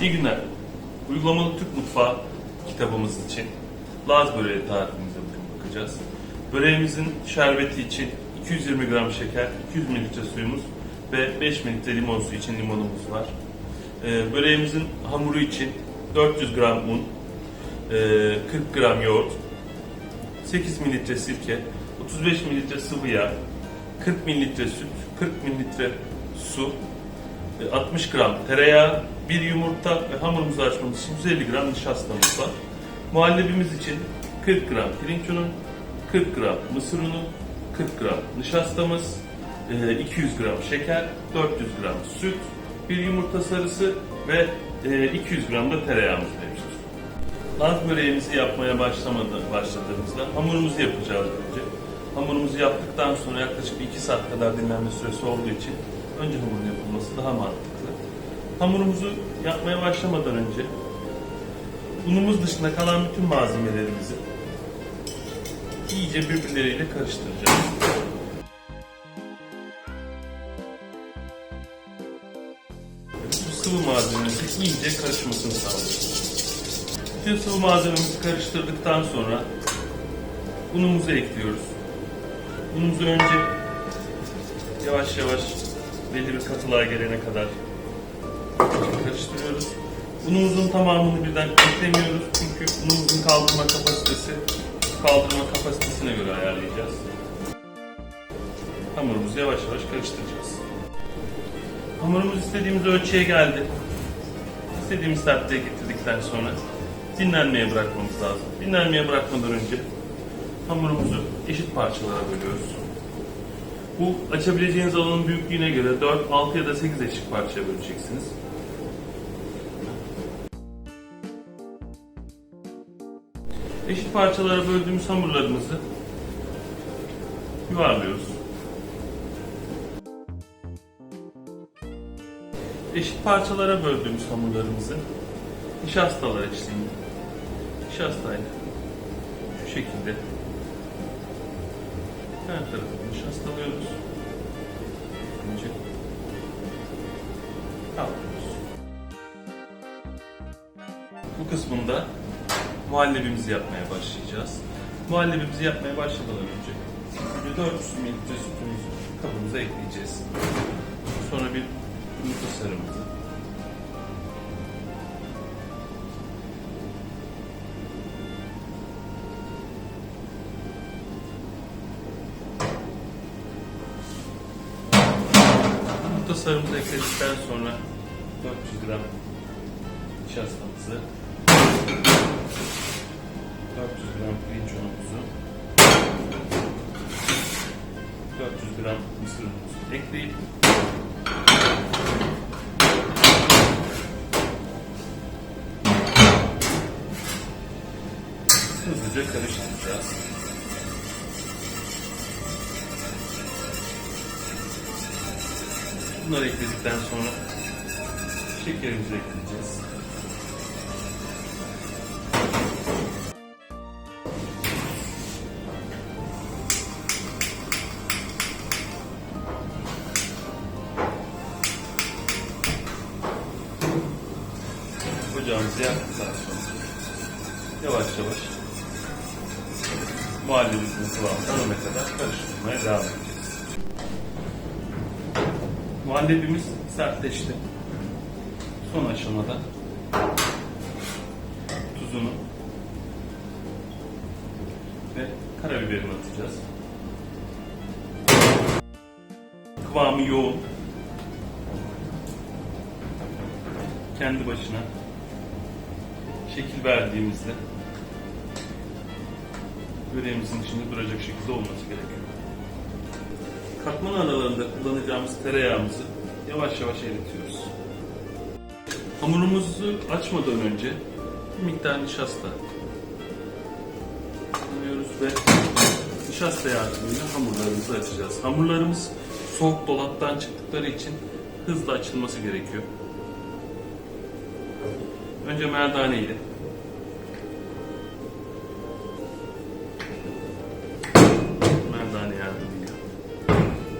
İyi günler. Uygulamalı Türk Mutfağı kitabımız için Laz böreği tarifimize bugün bakacağız. Böreğimizin şerbeti için 220 gram şeker, 200 mililitre suyumuz ve 5 mililitre limon suyu için limonumuz var. Ee, böreğimizin hamuru için 400 gram un, e, 40 gram yoğurt, 8 mililitre sirke, 35 mililitre sıvı yağ, 40 mililitre süt, 40 mililitre su, e, 60 gram tereyağı, bir yumurta ve hamurumuzu açmamız için 150 gram nişastamız var. Muhallebimiz için 40 gram pirinç unu, 40 gram mısır unu, 40 gram nişastamız, e, 200 gram şeker, 400 gram süt, bir yumurta sarısı ve e, 200 gram da tereyağımız mevcut. Laz böreğimizi yapmaya başlamadı, başladığımızda hamurumuzu yapacağız önce. Hamurumuzu yaptıktan sonra yaklaşık 2 saat kadar dinlenme süresi olduğu için önce hamurun yapılması daha mantıklı. Hamurumuzu yapmaya başlamadan önce unumuz dışında kalan bütün malzemelerimizi iyice birbirleriyle karıştıracağız. Bu sıvı malzemesi iyice karışmasını sağlayacağız. Bütün sıvı malzememizi karıştırdıktan sonra unumuzu ekliyoruz. Unumuzu önce yavaş yavaş belli bir katılığa gelene kadar karıştırıyoruz. Unumuzun tamamını birden eklemiyoruz çünkü unumuzun kaldırma kapasitesi kaldırma kapasitesine göre ayarlayacağız. Hamurumuzu yavaş yavaş karıştıracağız. Hamurumuz istediğimiz ölçüye geldi. İstediğimiz sertliğe getirdikten sonra dinlenmeye bırakmamız lazım. Dinlenmeye bırakmadan önce hamurumuzu eşit parçalara bölüyoruz. Bu açabileceğiniz alanın büyüklüğüne göre 4, 6 ya da 8 eşit parçaya böleceksiniz. Eşit parçalara böldüğümüz hamurlarımızı yuvarlıyoruz. Eşit parçalara böldüğümüz hamurlarımızı nişastalar eşliğinde nişastayla şu şekilde her tarafını nişastalıyoruz. Önce kaldırıyoruz. Bu kısmında muhallebimizi yapmaya başlayacağız. Muhallebimizi yapmaya başlamadan önce bir 400 mililitre sütümüzü kabımıza ekleyeceğiz. Sonra bir yumurta sarımızı, Sarımızı ekledikten sonra 400 gram nişastamızı 400 gram pirinç unumuzu 400 gram mısır unumuzu ekleyip hızlıca karıştıracağız. Bunları ekledikten sonra şekerimizi ekleyeceğiz. Ocağımızı yaktıktan sonra yavaş yavaş muhallebimizin kıvamına alana kadar karıştırmaya devam edeceğiz. Muhallebimiz sertleşti. Son aşamada tuzunu ve karabiberini atacağız. Kıvamı yoğun. Kendi başına şekil verdiğimizde böreğimizin içinde duracak şekilde olması gerekiyor. Katman aralarında kullanacağımız tereyağımızı yavaş yavaş eritiyoruz. Hamurumuzu açmadan önce bir miktar nişasta kullanıyoruz ve nişasta yardımıyla hamurlarımızı açacağız. Hamurlarımız soğuk dolaptan çıktıkları için hızlı açılması gerekiyor. Önce merdane ile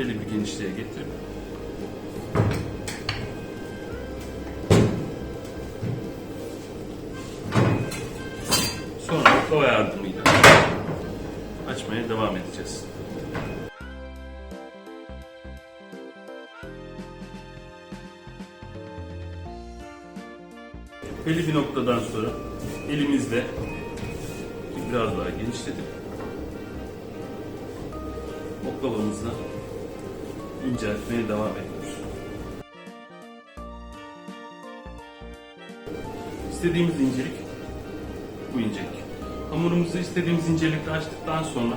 belli bir genişliğe getirip sonra o yardımıyla açmaya devam edeceğiz. Belli bir noktadan sonra elimizle biraz daha genişletip oklavamızla inceltmeye devam ediyoruz. İstediğimiz incelik bu incelik. Hamurumuzu istediğimiz incelikte açtıktan sonra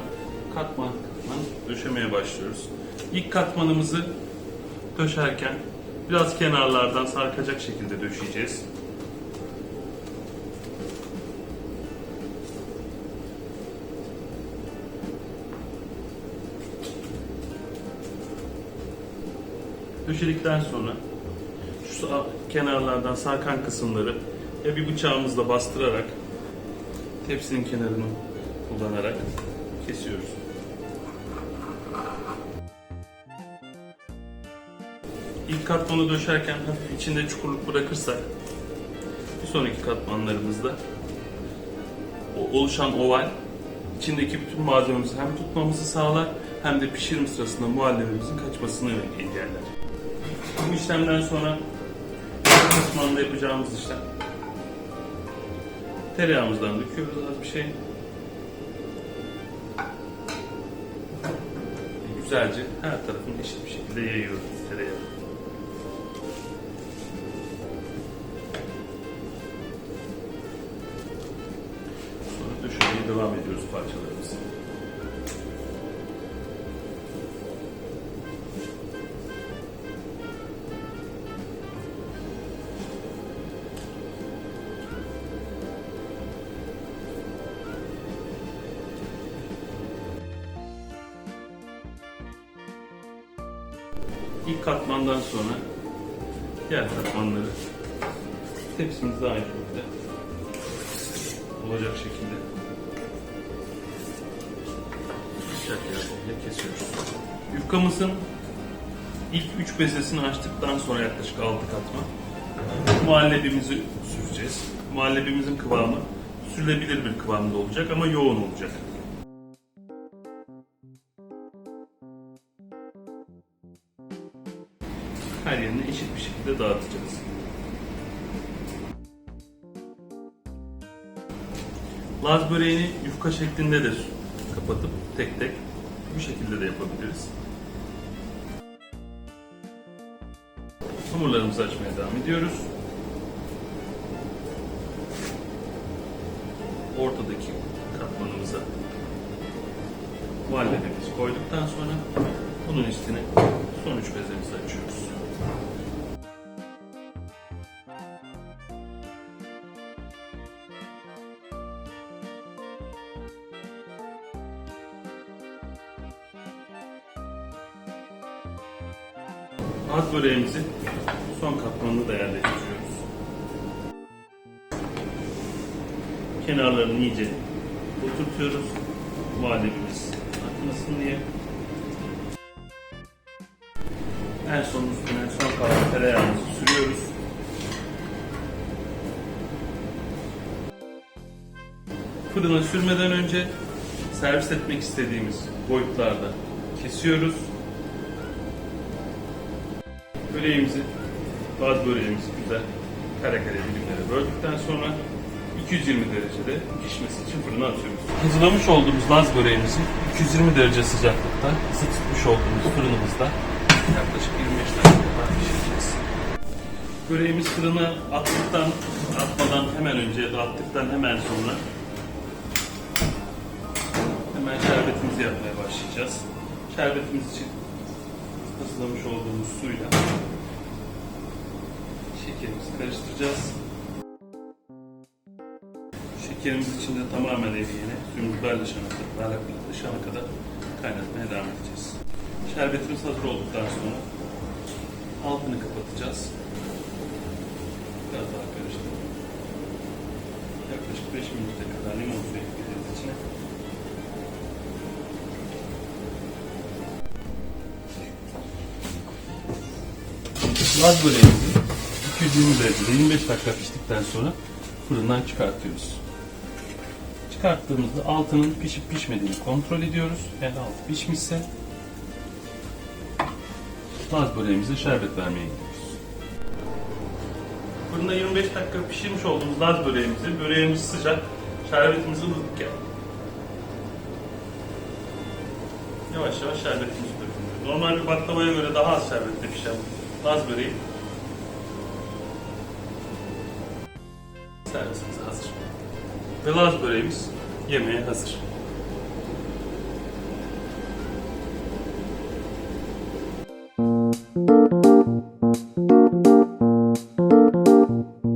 katman katman döşemeye başlıyoruz. İlk katmanımızı döşerken biraz kenarlardan sarkacak şekilde döşeyeceğiz. Döşedikten sonra şu kenarlardan sarkan kısımları ya bir bıçağımızla bastırarak tepsinin kenarını kullanarak kesiyoruz. İlk katmanı döşerken hafif içinde çukurluk bırakırsak bir sonraki katmanlarımızda o oluşan oval içindeki bütün malzememizi hem tutmamızı sağlar hem de pişirim sırasında muhallebimizin kaçmasını engeller. Bu işlemden sonra katmanda yapacağımız işlem tereyağımızdan döküyoruz az bir şey. Güzelce her tarafını eşit bir şekilde yayıyoruz tereyağı. Sonra döşemeye devam ediyoruz parçalarımızı. İlk katmandan sonra diğer katmanları tepsimizde aynı şekilde olacak şekilde kesiyoruz. Yufkamızın ilk üç bezesini açtıktan sonra yaklaşık altı katman muhallebimizi süreceğiz. Muhallebimizin kıvamı sürülebilir bir kıvamda olacak ama yoğun olacak. Bir şekilde dağıtacağız. Laz böreğini yufka şeklinde de kapatıp tek tek bu şekilde de yapabiliriz. Hamurlarımızı açmaya devam ediyoruz. Ortadaki katmanımıza muhallebimizi koyduktan sonra bunun üstüne son üç bezemizi açıyoruz. Az böreğimizi son katmanını da yerleştiriyoruz. Kenarlarını iyice oturtuyoruz. Muhallebimiz akmasın diye. En son üstüne son kalan tereyağımızı sürüyoruz. Fırına sürmeden önce servis etmek istediğimiz boyutlarda kesiyoruz. Böreğimizi, bazı böreğimizi güzel kare kare dilimlere böldükten sonra 220 derecede pişmesi için fırına atıyoruz. Hazırlamış olduğumuz Laz böreğimizi 220 derece sıcaklıkta ısıtmış olduğumuz fırınımızda yaklaşık 25 dakika kadar pişireceğiz. Böreğimiz fırına attıktan, atmadan hemen önce ya da attıktan hemen sonra hemen şerbetimizi yapmaya başlayacağız. Şerbetimiz için hazırlamış olduğumuz suyla şekerimizi karıştıracağız. Şekerimiz içinde tamamen eriyene, suyumuz berleşene kadar, berleşene kadar kaynatmaya devam edeceğiz. Şerbetimiz hazır olduktan sonra altını kapatacağız. Biraz daha karıştıralım. Yaklaşık 5 minute kadar limon suyu ekleyeceğiz içine. Laz böreğimizi 220 derecede 25 dakika piştikten sonra fırından çıkartıyoruz. Çıkarttığımızda altının pişip pişmediğini kontrol ediyoruz. Eğer altı pişmişse Laz böreğimize şerbet vermeye gidiyoruz. Fırında 25 dakika pişirmiş olduğumuz Laz böreğimizi, böreğimiz sıcak, şerbetimizi ılıkken yavaş yavaş şerbetimizi döküyoruz. Normal bir baklavaya göre daha az şerbetle pişen Laz böreği servisimize hazır. Ve Laz böreğimiz yemeğe hazır.